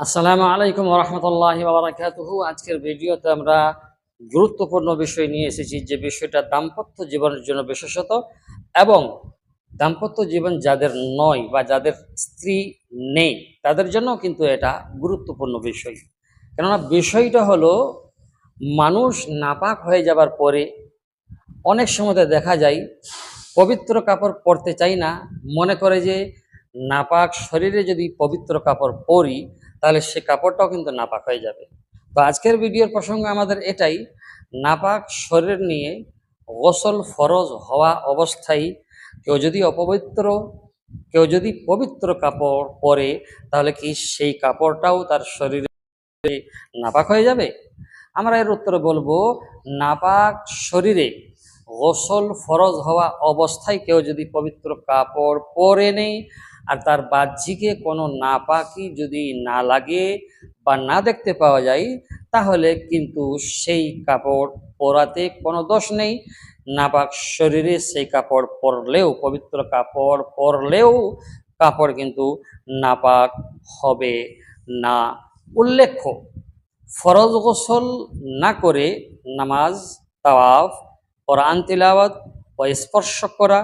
আসসালামু আলাইকুম রহমতুল্লাহ বারাকাতুহু। আজকের ভিডিওতে আমরা গুরুত্বপূর্ণ বিষয় নিয়ে এসেছি, যে বিষয়টা দাম্পত্য জীবনের জন্য বিশেষত এবং দাম্পত্য জীবন যাদের নয় বা যাদের স্ত্রী নেই, তাদের জন্য কিন্তু এটা গুরুত্বপূর্ণ বিষয়। কেননা বিষয়টা হলো, মানুষ নাপাক হয়ে যাবার পরে অনেক সময় দেখা যায়, পবিত্র কাপড় পরতে চাই না, মনে করে যে নাপাক শরীরে যদি পবিত্র কাপড় পরি, তাহলে সে কাপড়টাও কিন্তু নাপাক হয়ে যাবে। তো আজকের ভিডিওর প্রসঙ্গ আমাদের এটাই, নাপাক শরীর নিয়ে গোসল ফরজ হওয়া অবস্থায় কেউ যদি অপবিত্র, কেউ যদি পবিত্র কাপড় পরে, তাহলে কি সেই কাপড়টাও তার শরীরে নাপাক হয়ে যাবে? আমরা এর উত্তরে বলব, নাপাক শরীরে গোসল ফরজ হওয়া অবস্থায় কেউ যদি পবিত্র কাপড় পরে নেই আর তার বাহ্যিকে কোনো না নাপাকি যদি না লাগে বা না দেখতে পাওয়া যায়, তাহলে কিন্তু সেই কাপড় পরাতে কোনো দোষ নেই। নাপাক শরীরে সেই কাপড় পরলেও, পবিত্র কাপড় পরলেও কাপড় কিন্তু নাপাক হবে না। উল্লেখ্য, ফরজ গোসল না করে নামাজ, তাওয়াফ, কোরআন তিলাওয়াত স্পর্শ করা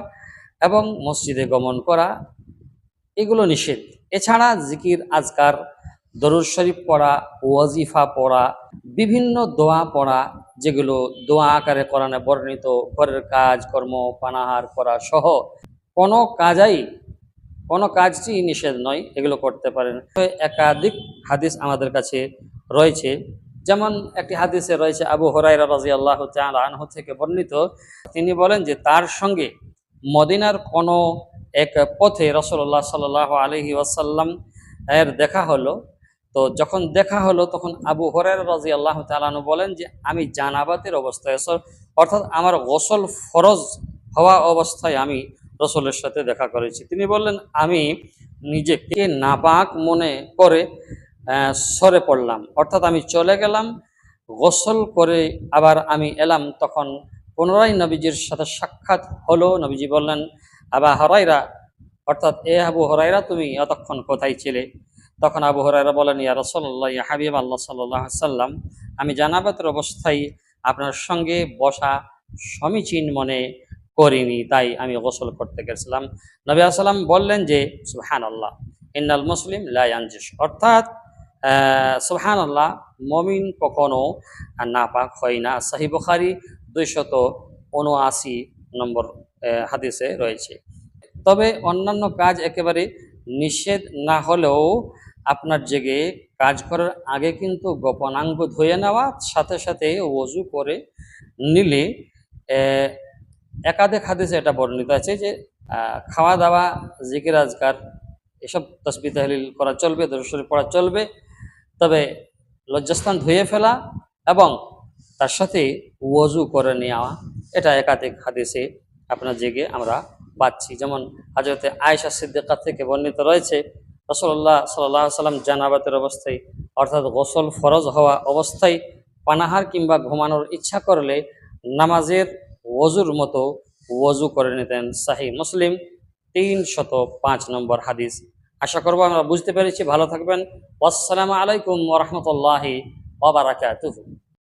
এবং মসজিদে গমন করা এগুলো নিষেধ। এছাড়া জিকির, আজকার, দরুদ শরীফ পড়া, ওয়াজিফা পড়া, বিভিন্ন দোয়া পড়া, যেগুলো দোয়া আকারে কোরআনে বর্ণিত, ঘরের কাজ, কর্ম, পানাহার করা সহ কোনো কাজাই, কোনো কাজটি নিষেধ নয়, এগুলো করতে পারেন। একাধিক হাদিস আমাদের কাছে রয়েছে। যেমন একটি হাদিসে রয়েছে, আবু হরাইরা রাজি আল্লাহ আনহু থেকে বর্ণিত। তিনি বলেন যে তার সঙ্গে মদিনার কোনো এক পথে রসল্লাহ সাল আলহি ওয়াসাল্লাম এর দেখা হলো। তো যখন দেখা হলো, তখন আবু হরের রাজি আল্লাহ তালানু বলেন যে, আমি জানাবাতের অবস্থায় অর্থাৎ আমার গোসল ফরজ হওয়া অবস্থায় আমি রসলের সাথে দেখা করেছি। তিনি বললেন, আমি নিজেকে নাপাক মনে করে সরে পড়লাম। অর্থাৎ আমি চলে গেলাম, গোসল করে আবার আমি এলাম। তখন পুনরায় নবীজির সাথে সাক্ষাৎ হলো। নবীজি বললেন আবা হরাইরা, অর্থাৎ এ আবু হরাইরা তুমি এতক্ষণ কোথায় ছিলে? তখন আবু হরাইরা বলেন, ইয়া রসল্লাহ ইয়া হাবিব আল্লাহ সাল্লাহ সাল্লাম, আমি জানাবাতের অবস্থায় আপনার সঙ্গে বসা সমীচীন মনে করিনি, তাই আমি গোসল করতে গেছিলাম। নবী আসাল্লাম বললেন যে সুহান আল্লাহ ইন্নাল মুসলিম লায়ানজিস অর্থাৎ সুহান আল্লাহ মমিন কখনো নাপাক হয় না। সাহি বুখারি দুইশত উনআশি নম্বর হাদিসে রয়েছে। তবে অন্যান্য কাজ একেবারে নিষেধ না হলেও আপনার জেগে কাজ করার আগে কিন্তু গোপনাঙ্গ ধুয়ে নেওয়া, সাথে সাথে ওজু করে নিলে একাধিক হাদিসে এটা বর্ণিত আছে যে খাওয়া দাওয়া জিকির আজকার এসব তসবি তাহলিল করা চলবে দরশরী পড়া চলবে। তবে লজ্জাস্থান ধুয়ে ফেলা এবং তার সাথে ওজু করে নেওয়া, এটা একাধিক হাদিসে আপনার জেগে আমরা পাচ্ছি যেমন হাজরতে আয়েশা সিদ্দিকা থেকে বর্ণিত রয়েছে রসল্লাহ সাল্লাহ সাল্লাম জানাবাতের অবস্থায়, অর্থাৎ গোসল ফরজ হওয়া অবস্থায় পানাহার কিংবা ঘুমানোর ইচ্ছা করলে নামাজের ওজুর মতো ওজু করে নিতেন। শাহি মুসলিম তিন শত পাঁচ নম্বর হাদিস। আশা করব আমরা বুঝতে পেরেছি। ভালো থাকবেন। আসসালামু আলাইকুম ওরহমতুল্লাহি ওবরাকাতুহু